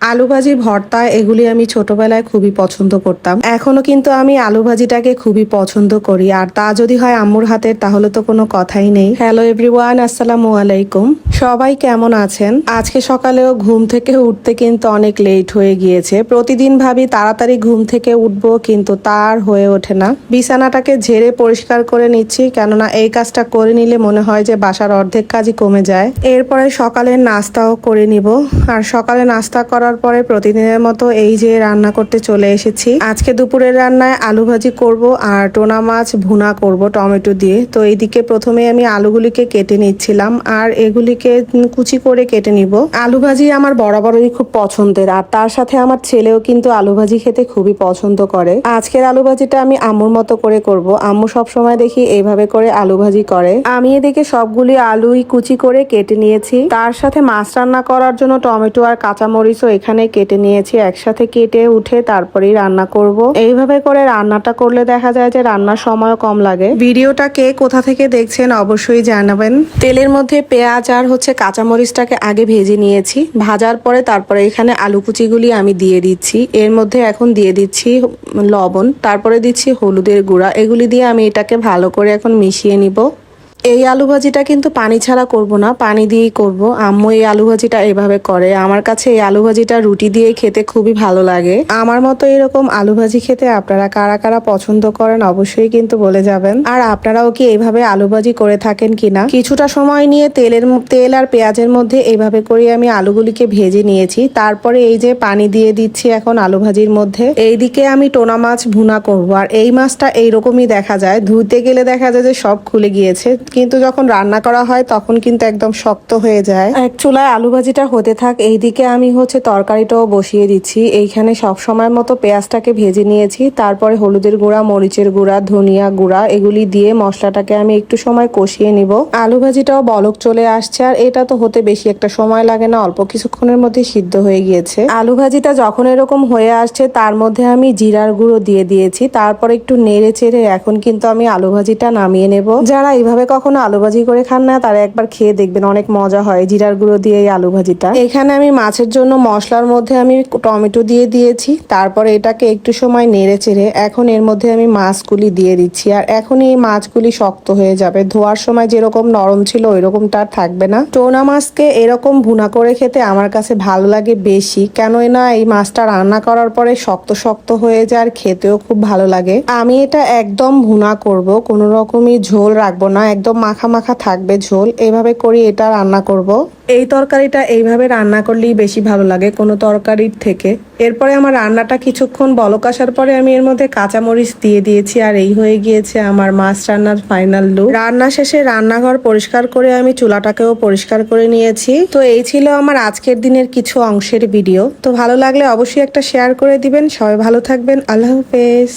আলু ভাজি ভর্তা এগুলি আমি ছোটবেলায় খুবই পছন্দ করতাম। এখনও কিন্তু আমি আলু ভাজিটাকে খুবই পছন্দ করি। আর তা যদি হয় আম্মুর হাতের, তাহলে তো কোনো কথাই নেই। হ্যালো এভরিওয়ান, আসসালামু আলাইকুম। সবাই কেমন আছেন? আজকে সকালেও ঘুম থেকে উঠতে কিন্তু অনেক লেট হয়ে গিয়েছে। প্রতিদিন ভাবি তাড়াতাড়ি ঘুম থেকে উঠব, কিন্তু তার হয়ে ওঠে না। বিছানাটাকে ঝেড়ে পরিষ্কার করে নিচ্ছি, কেননা এই কাজটা করে নিলে মনে হয় যে বাসার অর্ধেক কাজই কমে যায়। এরপরে সকালের নাস্তাও করে নিব। আর সকালে নাস্তা করার পরে প্রতিদিনের মতো এই যে রান্না করতে চলে এসেছি। আজকে দুপুরের রান্নায় আলু ভাজি করব আর টোনা মাছ ভুনা করব টমেটো দিয়ে। তো এইদিকে প্রথমে আমি আলুগুলিকে কেটে নিচ্ছিলাম আর এগুলিকে কুচি করে কেটে নিব। আলু ভাজি আমার বরাবরই খুব পছন্দের আর তার সাথে আমার ছেলেও কিন্তু আলু ভাজি খেতে খুবই পছন্দ করে। আজকের আলু ভাজিটা আমি আম্মুর মতো করে করব। আম্মু সব সময় দেখি এইভাবে করে আলু ভাজি করে। আমি এদিকে সবগুলি আলুই কুচি করে কেটে নিয়েছি। তার সাথে মাছ রান্না করার জন্য টমেটো আর কাঁচামরিচও এখানে কেটে নিয়েছি, একসাথে কেটে উঠে তারপরেই রান্না করব। এইভাবে করে রান্নাটা করলে দেখা যায় যে রান্নার সময়ও কম লাগে। ভিডিওটা কে কোথা থেকে দেখছেন অবশ্যই জানাবেন। তেলের মধ্যে পেঁয়াজ আর হচ্ছে কাঁচামরিচটাকে আগে ভেজে নিয়েছি। ভাজার পরে তারপরে এখানে আলু কুচিগুলি আমি দিয়ে দিচ্ছি। এর মধ্যে এখন দিয়ে দিচ্ছি লবণ, তারপরে দিচ্ছি হলুদের গুঁড়া। এগুলি দিয়ে আমি এটাকে ভালো করে এখন মিশিয়ে নিব। এই আলু ভাজিটা কিন্তু পানি ছাড়া করব না, পানি দিয়েই করব। আম্মু এই আলু ভাজিটা এভাবে করে। আমার কাছে এই আলু ভাজিটা রুটি দিয়ে খেতে খুবই ভালো লাগে। আমার মতো এরকম আলু ভাজি খেতে আপনারা কারা কারা পছন্দ করেন অবশ্যই কিন্তু বলে যাবেন। আর আপনারাও কি এইভাবে আলু ভাজি করে থাকেন কিনা? কিছুটা সময় নিয়ে তেলের তেল আর পেঁয়াজের মধ্যে এইভাবে করে আমি আলুগুলিকে ভেজে নিয়েছি। তারপরে এই যে পানি দিয়ে দিচ্ছি এখন আলু ভাজির মধ্যে, এইদিকে আমি টোনা মাছ ভুনা করব। আর এই মাছটা এইরকমই দেখা যায়। ধুতে গেলে দেখা যায় যে সব খুলে গিয়েছে। কিন্তু যখন রান্না করা হয় তখন কিন্তু একদম শক্ত হয়ে যায়। এক চুলায় আলু ভাজিটা হতে থাক, এইদিকে আমি হচ্ছে তরকারিটাও বসিয়ে দিচ্ছি। এইখানে সব সময় মতো পেঁয়াজটাকে ভেজে নিয়েছি, তারপরে হলুদের গুঁড়া, মরিচের গুঁড়া, ধনিয়া গুঁড়া, এগুলি দিয়ে মশলাটাকে আমি একটু সময় কষিয়ে নিব। আলু ভাজিটাও বলক চলে আসছে, আর এটা তো হতে বেশি একটা সময় লাগে না, অল্প কিছুক্ষণের মধ্যে সিদ্ধ হয়ে গিয়েছে। আলু ভাজিটা যখন এরকম হয়ে আসছে, তার মধ্যে আমি জিরার গুঁড়ো দিয়ে দিয়েছি, তারপর একটু নেড়ে চেড়ে এখন কিন্তু আমি আলু ভাজিটা নামিয়ে নেব। যারা এইভাবে কখনো আলু ভাজি করে খান না, তারা একবার খেয়ে দেখবেন, অনেক মজা হয় জিরার গুঁড়ো দিয়ে এই আলু ভাজিটা এখানে আমি মাছের জন্য মশলার মধ্যে আমি টমেটো দিয়ে দিয়েছি, তারপরে এটাকে একটু সময় নেড়ে চেড়ে এখন এর মধ্যে আমি মাছগুলি দিয়ে দিচ্ছি। আর এখন এই মাছগুলি শক্ত হয়ে যাবে, ধোয়ার সময় যেরকম নরম ছিল ওই রকমটা আর থাকবে না। টোনা মাছকে এরকম ভুনা করে খেতে আমার কাছে ভালো লাগে বেশি কেন না এই মাছটা রান্না করার পরে শক্ত শক্ত হয়ে যায় আর খেতেও খুব ভালো লাগে। আমি এটা একদম ভুনা করব, কোনো রকমই ঝোল রাখব না একদম মাখা মাখা থাকবে ঝোল। এইভাবে করি, এটা রান্না করব। এই তরকারিটা এইভাবে রান্না করলেই বেশি ভালো লাগে কোনো তরকারির থেকে। এরপরে আমার রান্নাটা কিছুক্ষণ বলক আসার পরে আমি এর মধ্যে কাঁচামরিচ দিয়ে দিয়েছি আর এই হয়ে গিয়েছে আমার মাছ রান্নার ফাইনাল লুক। রান্না শেষে রান্নাঘর পরিষ্কার করে আমি চুলাটাকেও পরিষ্কার করে নিয়েছি। তো এই ছিল আমার আজকের দিনের কিছু অংশের ভিডিও। তো ভালো লাগলে অবশ্যই একটা শেয়ার করে দিবেন। সবাই ভালো থাকবেন। আল্লাহ হাফেজ।